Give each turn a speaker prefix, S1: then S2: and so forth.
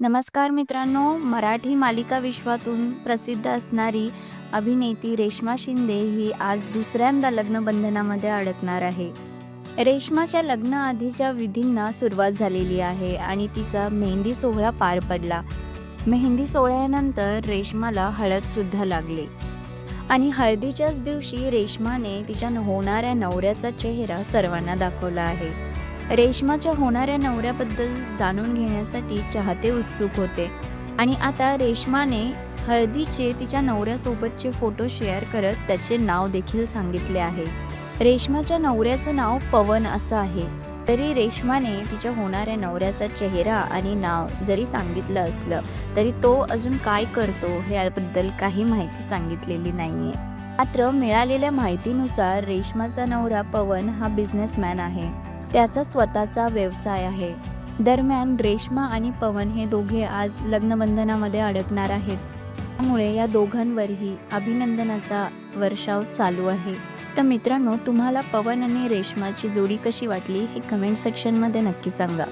S1: नमस्कार मित्रांनो मराठी मालिका विश्वातून प्रसिद्ध असणारी अभिनेती रेश्मा शिंदे ही आज दुसऱ्यांदा लग्नबंधनामध्ये अडकणार आहे. रेश्माच्या लग्नाआधीच्या विधींना सुरुवात झालेली आहे आणि तिचा मेहंदी सोहळा पार पडला. मेहंदी सोहळ्यानंतर रेश्माला हळदसुद्धा लागली. आणि हळदीच्याच दिवशी रेश्माने तिच्या होणाऱ्या नवऱ्याचा चेहरा सर्वांना दाखवला आहे. रेश्माच्या होणाऱ्या नवऱ्याबद्दल जाणून घेण्यासाठी चाहते उत्सुक होते. आणि आता रेश्माने हळदीचे तिच्या नवऱ्यासोबतचे फोटो शेअर करत त्याचे नाव देखील सांगितले आहे. रेश्माच्या नवऱ्याचं नाव पवन असं आहे. तरी रेश्माने तिच्या होणाऱ्या नवऱ्याचा चेहरा आणि नाव जरी सांगितलं असलं तरी तो अजून काय करतो याबद्दल काही माहिती सांगितलेली नाही आहे मात्र मिळालेल्या माहितीनुसार रेश्माचा नवरा पवन हा बिझनेसमॅन आहे. त्याचा स्वतःचा व्यवसाय आहे. दरम्यान रेश्मा आणि पवन हे दोघे आज लग्नबंधनामध्ये अडकणार आहेत. त्यामुळे या दोघांवरही अभिनंदनाचा वर्षाव चालू आहे. तर मित्रांनो तुम्हाला पवन आणि रेश्माची जोडी कशी वाटली हे कमेंट सेक्शनमध्ये नक्की सांगा.